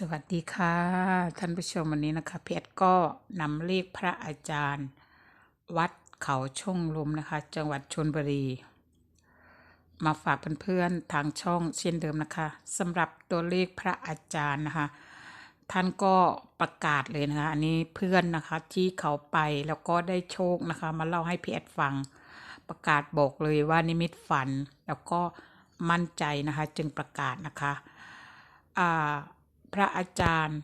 สวัสดีค่ะ ท่านผู้ชมวันนี้นะคะเพชรก็นำเลขพระอาจารย์ วัดเขาช่องลมนะคะ จังหวัดชนบุรี มาฝากเพื่อนๆทางช่องเช่นเดิมนะคะสำหรับตัวเลขพระอาจารย์นะคะ ท่านก็ประกาศเลยนะคะ อันนี้เพื่อนนะคะที่เขาไปแล้วก็ได้โชคนะคะ มาเล่าให้เพี่แอดฟัง ประกาศบอกเลยว่านิมิตฝัน แล้วก็มั่นใจนะคะ จึงประกาศนะคะอ่า พระอาจารย์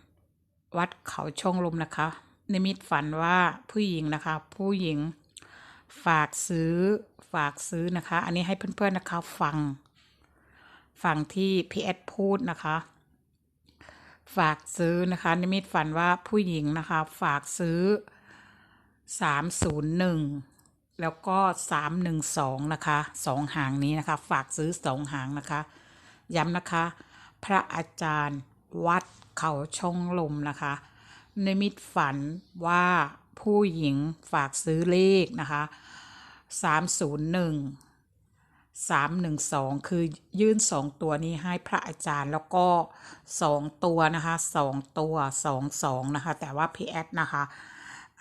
วัดเขาช่องลมนะคะ นิมิตฝันว่าผู้หญิงนะคะ ผู้หญิงฝากซื้อฝากซื้อนะคะ อันนี้ให้เพื่อนๆนะคะฟังฟังที่พี่แอดพูดนะคะ ฝากซื้อนะคะ นิมิตฝันว่าผู้หญิงนะคะ ฝากซื้อ301แล้วก็312นะคะสองหางนี้นะคะ ฝากซื้อสองหางนะคะ ย้ำนะคะ พระอาจารย์ วัดเขาช่องลมนะคะ ในมิตฝันว่าผู้หญิงฝากซื้อเลขนะคะ301 312คือยื่น2ตัวนี้ให้พระอาจารย์แล้วก็2ตัวนะคะ2ตัว22นะคะ แต่ว่าพีแอดนะคะ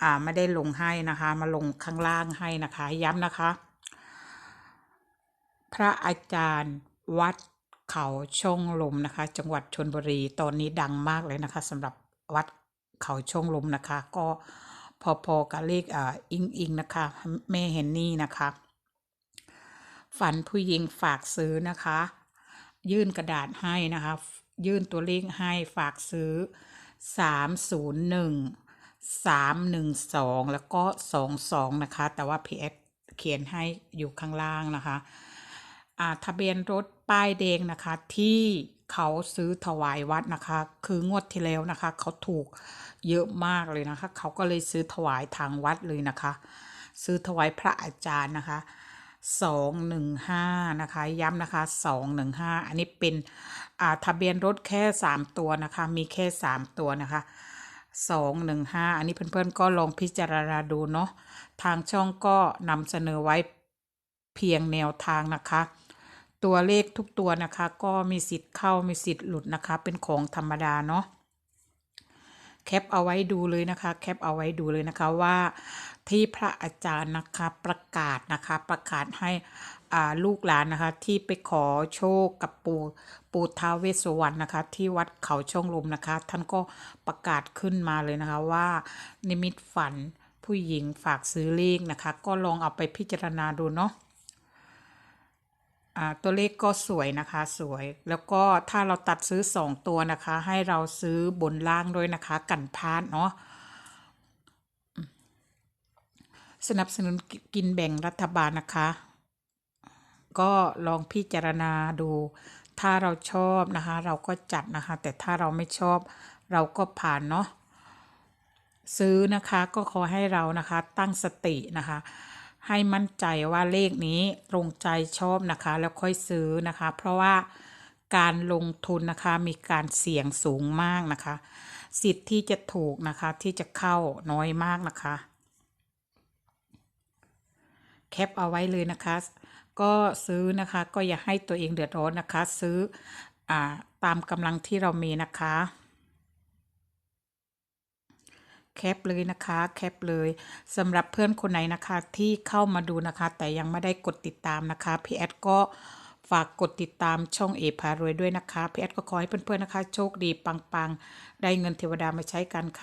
อ่าไม่ได้ลงให้นะคะ มาลงข้างล่างให้นะคะ ย้ำนะคะ พระอาจารย์วัด เขาช่องลมนะคะ จังหวัดชนบุรีตอนนี้ดังมากเลยนะคะสำหรับวัดเขาช่องลมนะคะ ก็พอๆกับเลขอ่าอิงอิงนะคะแม่เฮนนี่นะคะ ฝันผู้หญิงฝากซื้อนะคะ ยื่นกระดาษให้นะคะ ยื่นตัวเลขให้ฝากซื้อ301 312แล้วก็22นะคะ แต่ว่า PS เขียนให้อยู่ข้างล่างนะคะ ทะเบียนรถป้ายแดงนะคะ ที่เขาซื้อถวายวัดนะคะ คืองวดที่แล้วนะคะ เขาถูกเยอะมากเลยนะคะ เขาก็เลยซื้อถวายทางวัดเลยนะคะ ซื้อถวายพระอาจารย์นะคะสองหนึ่งห้านะคะ ย้ำนะคะสองหนึ่งห้าอันนี้เป็นอ่าทะเบียนรถแค่สามตัวนะคะ มีแค่สามตัวนะคะสองหนึ่งห้าอันนี้เพื่อนๆก็ลองพิจารณาดูเนาะทางช่องก็นำเสนอไว้เพียงแนวทางนะคะ ตัวเลขทุกตัวนะคะ ก็มีสิทธิ์เข้ามีสิทธิ์หลุดนะคะ เป็นของธรรมดาเนาะแคปเอาไว้ดูเลยนะคะ แคปเอาไว้ดูเลยนะคะว่าที่พระอาจารย์นะคะประกาศนะคะ ประกาศให้ลูกหลานนะคะ ที่ไปขอโชคกับปู่ปู่ท้าเวสวรรณนะคะ ที่วัดเขาช่องลมนะคะ ท่านก็ประกาศขึ้นมาเลยนะคะว่านิมิตฝันผู้หญิงฝากซื้อเลขนะคะ ก็ลองเอาไปพิจารณาดูเนาะ ตัวเลขก็สวยนะคะสวย แล้วก็ถ้าเราตัดซื้อ 2 ตัวนะคะ ให้เราซื้อบนล่างด้วยนะคะ กันพลาดเนาะสนับสนุนกินแบ่งรัฐบาลนะคะ ก็ลองพิจารณาดู ถ้าเราชอบนะคะ เราก็จัดนะคะ แต่ถ้าเราไม่ชอบเราก็ผ่านเนาะซื้อนะคะก็ขอให้เรานะคะตั้งสตินะคะ ให้มั่นใจว่าเลขนี้ตรงใจชอบนะคะ แล้วค่อยซื้อนะคะ เพราะว่าการลงทุนนะคะมีการเสี่ยงสูงมากนะคะ สิทธิ์ที่จะถูกนะคะที่จะเข้าน้อยมากนะคะ แคปเอาไว้เลยนะคะ ก็ซื้อนะคะก็อย่าให้ตัวเองเดือดร้อนนะคะ ซื้ออ่าตามกำลังที่เรามีนะคะ แคปเลยนะคะแคปเลยสำหรับเพื่อนคนไหนนะคะที่เข้ามาดูนะคะ แต่ยังไม่ได้กดติดตามนะคะพี่แอดก็ฝากกดติดตามช่องเอพารวยด้วยนะคะพี่แอดก็ขอให้เพื่อนๆนะคะ โชคดีปังๆ ได้เงินเทวดามาใช้กันค่ะ